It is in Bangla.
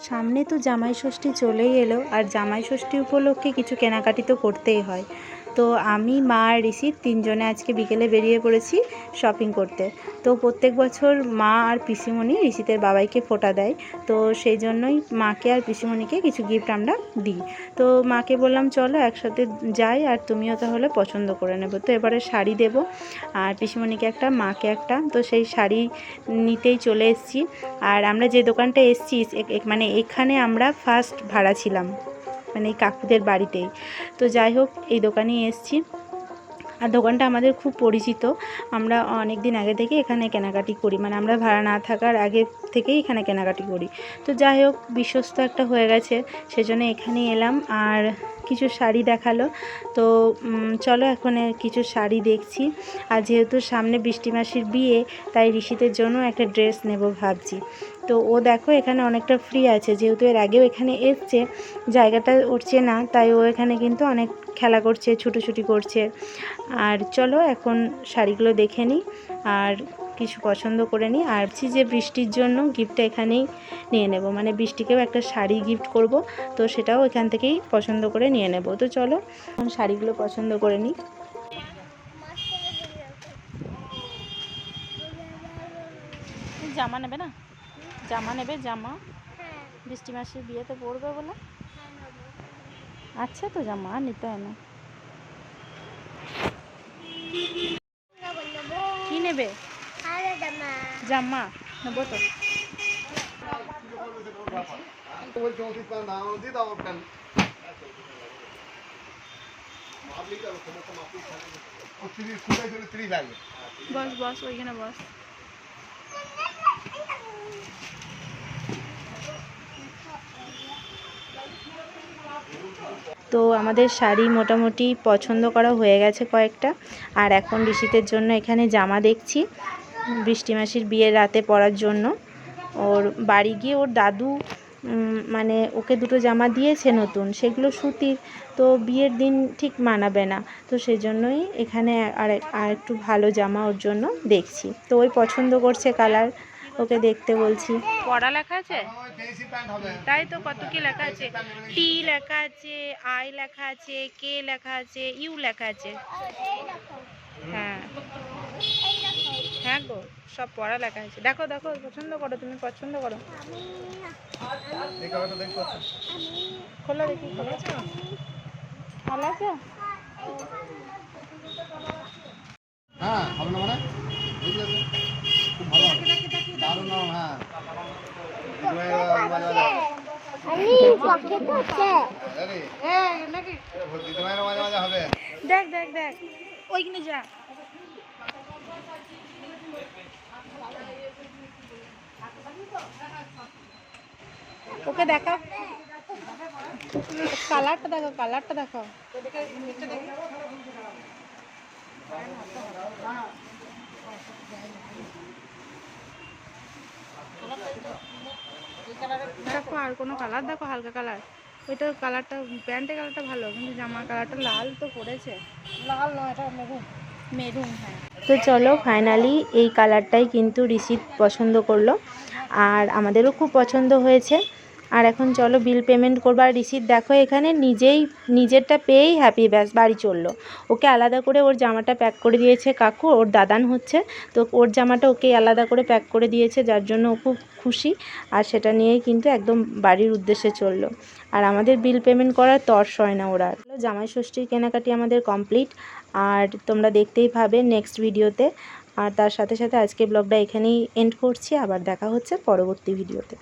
সামনে তো জামাই ষষ্ঠী চলেই এলো, আর জামাই ষষ্ঠী উপলক্ষে কিছু কেনাকাটি তো করতেই হয়। তো আমি, মা আর ঋষি তিনজনে আজকে বিকেলে বেরিয়ে পড়েছি শপিং করতে। তো প্রত্যেক বছর মা আর পিসিমণি ঋষিতের বাবাইকে ফোঁটা দেয়। তো সেই জন্যই মাকে আর পিসিমণিকে কিছু গিফট আমরা দিই। তো মাকে বললাম, চলো একসাথে যাই আর তুমিও তাহলে পছন্দ করে নেব। তো এবারে শাড়ি দেব। আর পিসিমণিকে একটা, মাকে একটা। তো সেই শাড়ি নিতেই চলে এসেছি। আর আমরা যে দোকানটা এসেছি মানে এখানে আমরা ফার্স্ট ভাড়া ছিলাম। মানে এই কাকুদের বাড়িতেই। তো যাই হোক, এই দোকানেই এসছি। আর দোকানটা আমাদের খুব পরিচিত। আমরা অনেক দিন আগে থেকে এখানে কেনাকাটি করি। মানে আমরা ভাড়া না থাকার আগে থেকেই এখানে কেনাকাটি করি। তো যাই হোক, বিশ্বস্ত একটা হয়ে গেছে। সেজন্য এখানে এলাম। আর কিছু শাড়ি দেখাল। তো চলো এখন কিছু শাড়ি দেখছি। আর যেহেতু সামনে বৃষ্টি মাসির বিয়ে, তাই ঋষিতের জন্য একটা ড্রেস নেব ভাবছি। তো, ও দেখো এখানে অনেকটা ফ্রি আছে। যেহেতু এর আগেও এখানে এসছে, জায়গাটা ওর চেনা তাই ও এখানে কিন্তু অনেক খেলা করছে, ছুটোছুটি করছে। আর চলো এখন শাড়িগুলো দেখে নিই। আর কিছু পছন্দ করে নিই। আর ভাবছি যে বৃষ্টির জন্য গিফটটা এখানেই নিয়ে নেব। মানে বৃষ্টিকেও একটা শাড়ি গিফট করব। তো সেটাও এখান থেকেই পছন্দ করে নিয়ে নেব। তো চলো শাড়িগুলো পছন্দ করে নিই। জামা নেবে না? জামা নেবে? জামা? বৃষ্টি মাসের বিয়েতে পড়বে বলে? আচ্ছা তো জামা নিতে হয় না। কি নেবে? জামা নেব তো বস বস, ওইখানে বস। তো আমাদের শাড়ি মোটামুটি পছন্দ করা হয়ে গেছে কয়েকটা। আর এখন ঋষিতের জন্য এখানে জামা দেখছি। বৃষ্টি মাসির বিয়ের রাতে পরার জন্য। ওর বাড়ি গিয়ে ওর দাদু মানে ওকে দুটো জামা দিয়েছে নতুন, সেগুলো সুতির তো বিয়ের দিন ঠিক মানাবে না। তো সেই জন্যই এখানে আর আর একটু ভালো জামা ওর জন্য দেখছি। তো ওই পছন্দ করছে কালার, ওকে দেখতে বলছি। পড়া লেখা আছে? তাই তো কত কি লেখা আছে? টি লেখা আছে আই লেখা আছে কে লেখা আছে ইউ লেখা আছে। হ্যাঁ। গো সব পড়া লেখা আছে দেখো দেখো পছন্দ করো তুমি পছন্দ করো। খোলা দেখি খোলা। ভালো আছে? হ্যাঁ না মানে? খুব দারুণ হ্যাঁ। দেখ দেখ দেখ। ওইখানে যা। ওকে দেখা। কালারটা দেখো কালারটা দেখো। দেখো, আর কোনো কালার দেখো, হালকা কালার। ওইটা কালারটা, প্যান্টের কালারটা ভালো, কিন্তু জামার কালারটা লাল তো পড়েছে। লাল নয়, এটা মেরুন। মেরুন হ্যাঁ। তো চলো ফাইনালি এই কালারটাই কিন্তু রিসিভ পছন্দ করল। আর আমাদেরও খুব পছন্দ হয়েছে। আর এখন চলো বিল পেমেন্ট করব। আর রিসিভ দেখো এখানে নিজেই, নিজেরটা পেয়েই হ্যাপি ব্যাস, বাড়ি চলল। ওকে আলাদা করে ওর জামাটা প্যাক করে দিয়েছে কাকু, ওর দাদান হচ্ছে। তো ওর জামাটা ওকে আলাদা করে প্যাক করে দিয়েছে, যার জন্য ও খুব খুশি। আর সেটা নিয়েই কিন্তু একদম বাড়ির উদ্দেশ্যে চলল। আর আমাদের বিল পেমেন্ট করার তর্স হয় না ওরা। জামাই ষষ্ঠীর কেনাকাটি আমাদের কমপ্লিট আর তোমরা দেখতেই পাবে নেক্সট ভিডিওতে আর তার সাথে সাথে আজকে ব্লগটা এখানেই এন্ড করছি। আবার দেখা হচ্ছে পরবর্তী ভিডিওতে